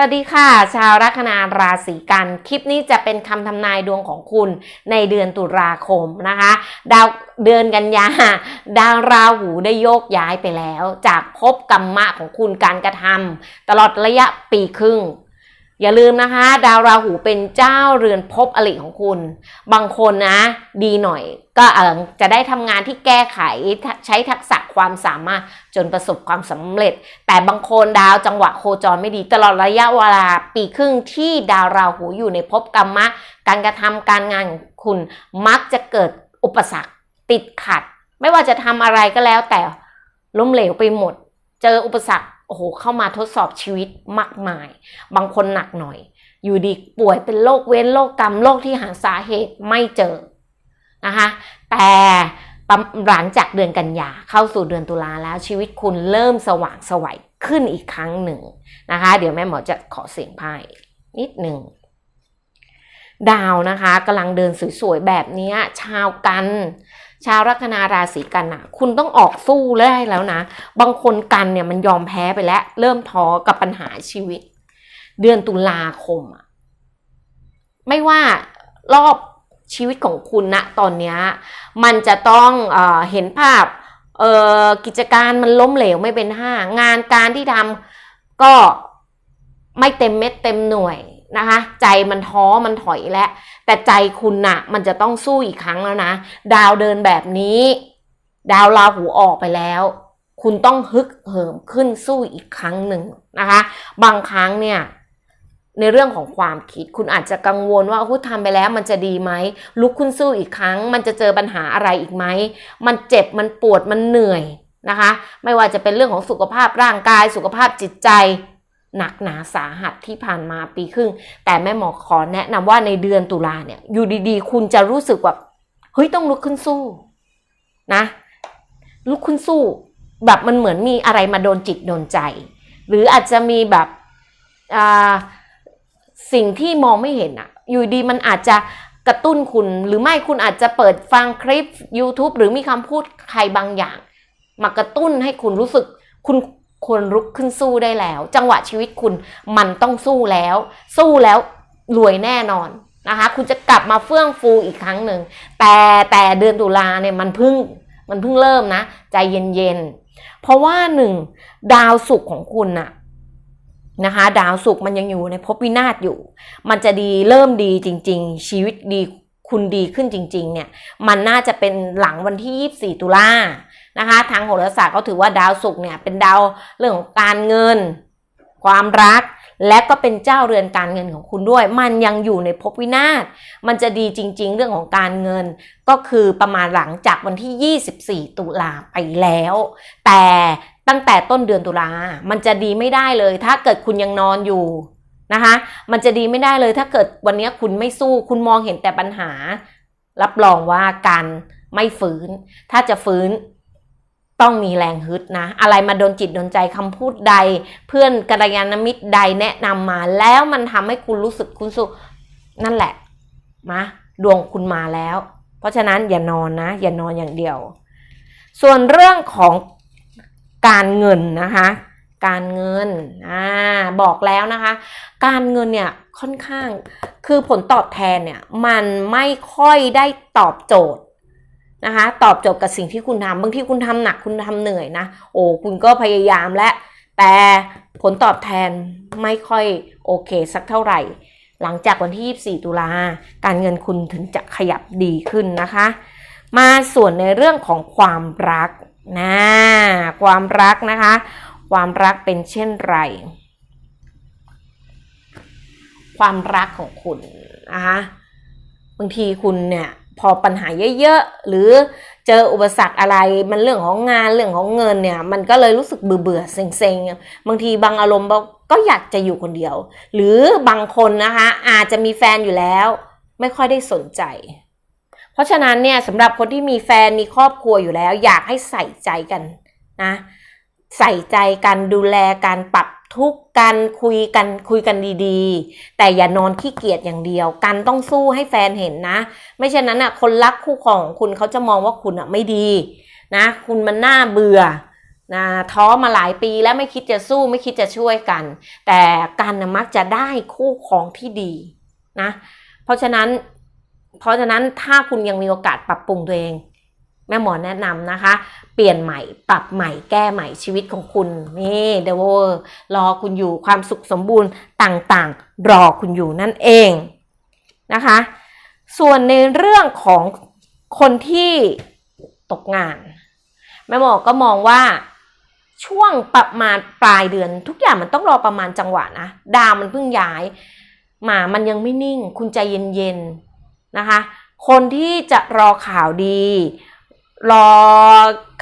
วัสดีค่ะ ชาวลัคนาราศีกัน คลิปนี้จะเป็นคำทำนายดวงของคุณในเดือนตุลาคมนะคะ ดาวเดือนกันยา ดาวราหูได้โยกย้ายไปแล้ว จากภพกรรมะของคุณการกระทำตลอดระยะปีครึ่ง อย่าลืมนะคะ ดาวราหูเป็นเจ้าเรือนภพอริของคุณ บางคนนะ ดีหน่อยก็เออจะได้ทำงานที่แก้ไขใช้ทักษะความสามารถจนประสบความสำเร็จ แต่บางคนดาวจังหวะโคจรไม่ดีตลอดระยะเวลาปีครึ่งที่ดาวราหูอยู่ในภพกรรมะ การกระทำการงานของคุณมักจะเกิดอุปสรรคติดขัด ไม่ว่าจะทำอะไรก็แล้วแต่ล้มเหลวไปหมด เจออุปสรรค โอ้โหเข้ามาทดสอบชีวิตมากมาย บางคนหนักหน่อย อยู่ดีป่วยเป็นโรคเว้นโรคกรรมโรคที่หาสาเหตุไม่เจอนะคะแต่หลังจากเดือนกันยาเข้าสู่เดือนตุลาแล้วชีวิตคุณเริ่มสว่างสวัยขึ้นอีกครั้งหนึ่งนะคะ เดี๋ยวแม่หมอจะขอเสียงไพ่นิดหนึ่งดาวนะคะกำลังเดินสวยๆแบบนี้ชาวกัน ชาวลัคนาราศีกันนะคุณต้องออกสู้ได้แล้วนะ บางคนกันเนี่ยมันยอมแพ้ไปแล้ว เริ่มท้อกับปัญหาชีวิต เดือนตุลาคมอะไม่ว่ารอบชีวิตของคุณนะตอนนี้มันจะต้องเอเห็นภาพกิจการมันล้มเหลวไม่เป็นห้างานการที่ทำก็ไม่เต็มเม็ดเต็มหน่วย นะคะ ใจมันท้อมันถอยแล้ว แต่ใจคุณน่ะ มันจะต้องสู้อีกครั้งแล้วนะ ดาวเดินแบบนี้ ดาวราหูออกไปแล้ว คุณต้องฮึกเหิมขึ้นสู้อีกครั้งหนึ่งนะคะ บางครั้งเนี่ยในเรื่องของความคิดคุณอาจจะกังวลว่าคุณทำไปแล้วมันจะดีไหมลุกขึ้นสู้อีกครั้ง มันจะเจอปัญหาอะไรอีกไหมมันเจ็บมันปวดมันเหนื่อยนะคะ ไม่ว่าจะเป็นเรื่องของสุขภาพร่างกายสุขภาพจิตใจ หนักหนาสาหัสที่ผ่านมาปีครึ่ง แต่แม่หมอขอแนะนำว่าในเดือนตุลาเนี่ยอยู่ดีๆ คุณจะรู้สึกแบบเฮ้ยต้องลุกขึ้นสู้นะลุกขึ้นสู้ แบบมันเหมือนมีอะไรมาโดนจิตโดนใจ หรืออาจจะมีแบบอ่าสิ่งที่มองไม่เห็นอะอยู่ดีมันอาจจะกระตุ้นคุณ หรือไม่คุณอาจจะเปิดฟังคลิป YouTube หรือมีคำพูดใครบางอย่าง มากระตุ้นให้คุณรู้สึกคุณ ควรลุกขึ้นสู้ได้แล้ว จังหวะชีวิตคุณมันต้องสู้แล้ว สู้แล้วรวยแน่นอนนะคะ คุณจะกลับมาเฟื่องฟูอีกครั้งหนึ่งแต่แต่เดือนตุลาเนี่ยมันเพิ่งมันเพิ่งเริ่มนะ ใจเย็นๆ เพราะว่าหนึ่งดาวศุกร์ของคุณน่ะนะคะ ดาวศุกร์มันยังอยู่ในภพวินาศอยู่ มันจะดีเริ่มดีจริง ๆ ชีวิตดีคุณดีขึ้นจริง ๆ เนี่ย มันน่าจะเป็นหลังวันที่ 24 ตุลา นะคะ ทางโหราศาสตร์เขาถือว่าดาวศุกร์เนี่ยเป็นดาวเรื่องของการเงิน ความรัก และก็เป็นเจ้าเรือนการเงินของคุณด้วย มันยังอยู่ในภพวินาศมันจะดีจริง ๆ เรื่องของการเงิน ก็คือประมาณหลังจากวันที่ 24 ตุลาไปแล้ว แต่ตั้งแต่ต้นเดือนตุลามันจะดีไม่ได้เลย ถ้าเกิดคุณยังนอนอยู่นะคะ มันจะดีไม่ได้เลยถ้าเกิดวันนี้คุณไม่สู้ คุณมองเห็นแต่ปัญหา รับรองว่าการไม่ฟื้น ถ้าจะฟื้น ต้องมีแรงฮึดนะ อะไรมาโดนจิตโดนใจคำพูดใด เพื่อนกัลยาณมิตรใดแนะนำมา แล้วมันทำให้คุณรู้สึกคุณสุนั่นแหละมาดวงคุณมาแล้ว เพราะฉะนั้นอย่านอนนะ อย่านอนอย่างเดียว ส่วนเรื่องของการเงินนะคะ การเงินอ่าบอกแล้วนะคะ การเงินเนี่ยค่อนข้างคือผลตอบแทนเนี่ยมันไม่ค่อยได้ตอบโจทย์ นะคะตอบโจทย์กับสิ่งที่คุณทำบางทีคุณทำหนักคุณทำเหนื่อยนะโอ้คุณก็พยายามและ แต่ผลตอบแทนไม่ค่อยโอเคสักเท่าไหร่ หลังจากวันที่ 24 ตุลาการเงินคุณถึงจะขยับดีขึ้นนะคะ มาส่วนในเรื่องของความรักนะความรักนะคะ ความรักเป็นเช่นไร ความรักของคุณนะคะบางทีคุณเนี่ย พอปัญหาเยอะๆ หรือเจออุปสรรคอะไรมันเรื่องของงานเรื่องของเงินเนี่ย มันก็เลยรู้สึกเบื่อๆเซ็งๆ บางทีบางอารมณ์ก็อยากจะอยู่คนเดียว หรือบางคนนะคะอาจจะมีแฟนอยู่แล้ว ไม่ค่อยได้สนใจ เพราะฉะนั้นเนี่ยสำหรับคนที่มีแฟนมีครอบครัวอยู่แล้ว อยากให้ใส่ใจกันนะ ใส่ใจกันดูแลการปรับทุกกันคุยกันคุยกันดีๆ แต่อย่านอนขี้เกียจอย่างเดียว กันต้องสู้ให้แฟนเห็นนะ ไม่เช่นนั้นอะคนรักคู่ของคุณเขาจะมองว่าคุณอะไม่ดีนะ คุณมันน่าเบื่อนะท้อมาหลายปีแล้วไม่คิดจะสู้ไม่คิดจะช่วยกัน แต่กันนะมักจะได้คู่ครองที่ดีนะ เพราะฉะนั้น เพราะฉะนั้นถ้าคุณยังมีโอกาสปรับปรุงตัวเอง แม่หมอแนะนำนะคะ เปลี่ยนใหม่ปรับใหม่แก้ใหม่ชีวิตของคุณ นี่เดวรอคุณอยู่ความสุขสมบูรณ์ต่างๆ รอคุณอยู่นั่นเองนะคะ ส่วนในเรื่องของคนที่ตกงาน แม่หมอก็มองว่าช่วงประมาณปลายเดือน ทุกอย่างมันต้องรอประมาณจังหวะนะดาวมันเพิ่งย้ายมามันยังไม่นิ่ง คุณใจเย็นๆนะคะ คนที่จะรอข่าวดี รอ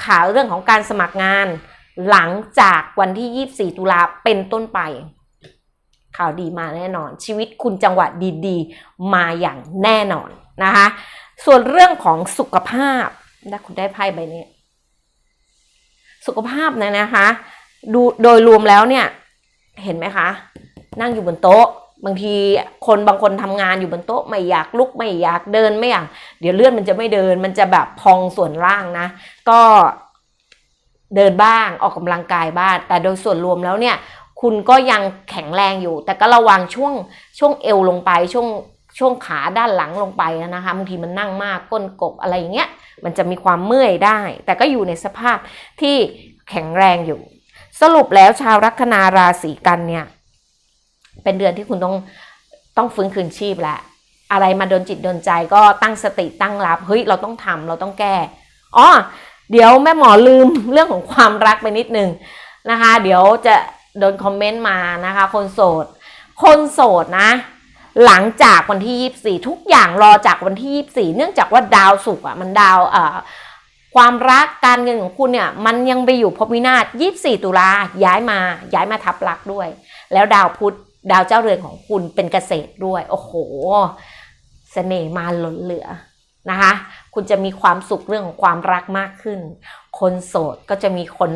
ข่าวเรื่องของการสมัครงาน หลังจากวันที่ 24 ตุลาเป็นต้นไป ข่าวดีมาแน่นอน ชีวิตคุณจังหวะดีๆ มาอย่างแน่นอนนะคะ ส่วนเรื่องของสุขภาพถ้าคุณได้ไพ่ใบนี้ สุขภาพนะนะคะ ดูโดยรวมแล้วเนี่ย เห็นไหมคะ นั่งอยู่บนโต๊ะ บางทีคนบางคนทำงานอยู่บนโต๊ะไม่อยากลุกไม่อยากเดินไม่อยากเดี๋ยวเลื่อนมันจะไม่เดิน มันจะแบบพองส่วนล่างนะ ก็เดินบ้างออกกำลังกายบ้างแต่โดยส่วนรวมแล้วเนี่ย คุณก็ยังแข็งแรงอยู่ แต่ก็ระวังช่วงช่วงเอวลงไปช่วงช่วงขาด้านหลังลงไปนะคะบางทีมันนั่งมากก้นกบอะไรอย่างเงี้ยมันจะมีความเมื่อยได้ แต่ก็อยู่ในสภาพที่แข็งแรงอยู่ สรุปแล้วชาวลัคนาราศีกันเนี่ย เป็นเดือนที่คุณต้องต้องฟื้นคืนชีพแหละอะไรมาโดนจิตโดนใจก็ตั้งสติตั้งรับเฮ้ยเราต้องทำเราต้องแก้อ๋อเดี๋ยวแม่หมอลืมเรื่องของความรักไปนิดนึงนะคะ เดี๋ยวจะโดนคอมเมนต์มานะคะ คนโสด คนโสดนะ หลังจากวันที่ 24 ทุกอย่างรอจากวันที่ 24 เนื่องจากว่าดาวศุกร์อะมันดาวเอ่อความรักการเงินของคุณเนี่ยมันยังไปอยู่ภพวินาศ24 ตุลาย้ายมาย้ายมาทับลักด้วย แล้วดาวพุธ ดาวเจ้าเรือนของคุณเป็นเกษตรด้วย โอ้โหเสน่ห์มาล้นเหลือนะคะ คุณจะมีความสุขเรื่องของความรักมากขึ้น คนโสดก็จะมีคน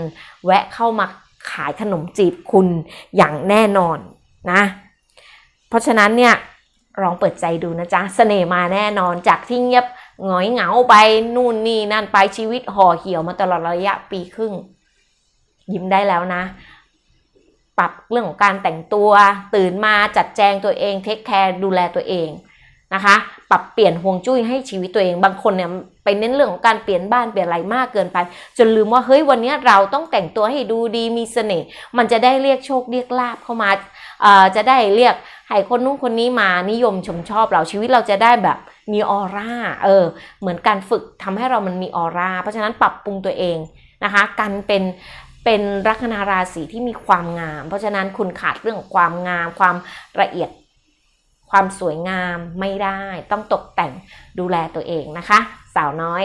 แวะเข้ามาขายขนมจีบคุณอย่างแน่นอนนะ เพราะฉะนั้นเนี่ยลองเปิดใจดูนะจ๊ะเสน่ห์มาแน่นอนจากที่เงียบหงอยเหงาไปนู่นนี่นั่นไปชีวิตห่อเหี่ยวมาตลอดระยะปีครึ่ง ยิ้มได้แล้วนะ รับเรื่องของการแต่งตัว ตื่นมาจัดแจงตัวเองเทคแคร์ดูแลตัวเองนะคะ ปรับเปลี่ยนห่วงจุ้ยให้ชีวิตตัวเอง บางคนเนี่ยไปเน้นเรื่องของการเปลี่ยนบ้านเปลี่ยนอะไรมากเกินไป จนลืมว่าเฮ้ยวันนี้เราต้องแต่งตัวให้ดูดีมีเสน่ห์มันจะได้เรียกโชคเรียกลาบเข้ามาจะได้เรียกให้คนนู้นคนนี้มานิยมชมชอบเราชีวิตเราจะได้แบบมีออร่าเออเหมือนการฝึกทำให้เรามันมีออร่าเพราะฉะนั้นปรับปรุงตัวเองนะคะกันเป็น เป็นลัคนาราศีที่มีความงาม เพราะฉะนั้นคุณขาดเรื่องความงาม ความละเอียด ความสวยงามไม่ได้ ต้องตกแต่งดูแลตัวเองนะคะ สาวน้อย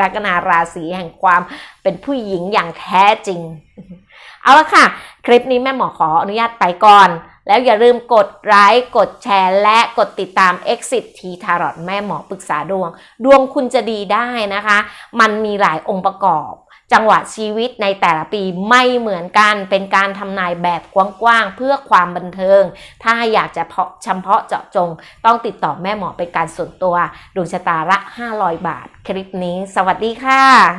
ลัคนาราศีแห่งความเป็นผู้หญิงอย่างแท้จริง เอาละค่ะ คลิปนี้แม่หมอขออนุญาตไปก่อนแล้วอย่าลืมกดไลค์กดแชร์และกดติดตาม Exit T Tarot แม่หมอปรึกษาดวง ดวงคุณจะดีได้นะคะ มันมีหลายองค์ประกอบ จังหวะชีวิตในแต่ละปีไม่เหมือนกัน เป็นการทำนายแบบกว้างๆ เพื่อความบันเทิง ถ้าอยากจะเพาะเฉพาะเจาะจง ต้องติดต่อแม่หมอเป็นการส่วนตัวดวงชะตาละ 500 บาท คลิปนี้ สวัสดีค่ะ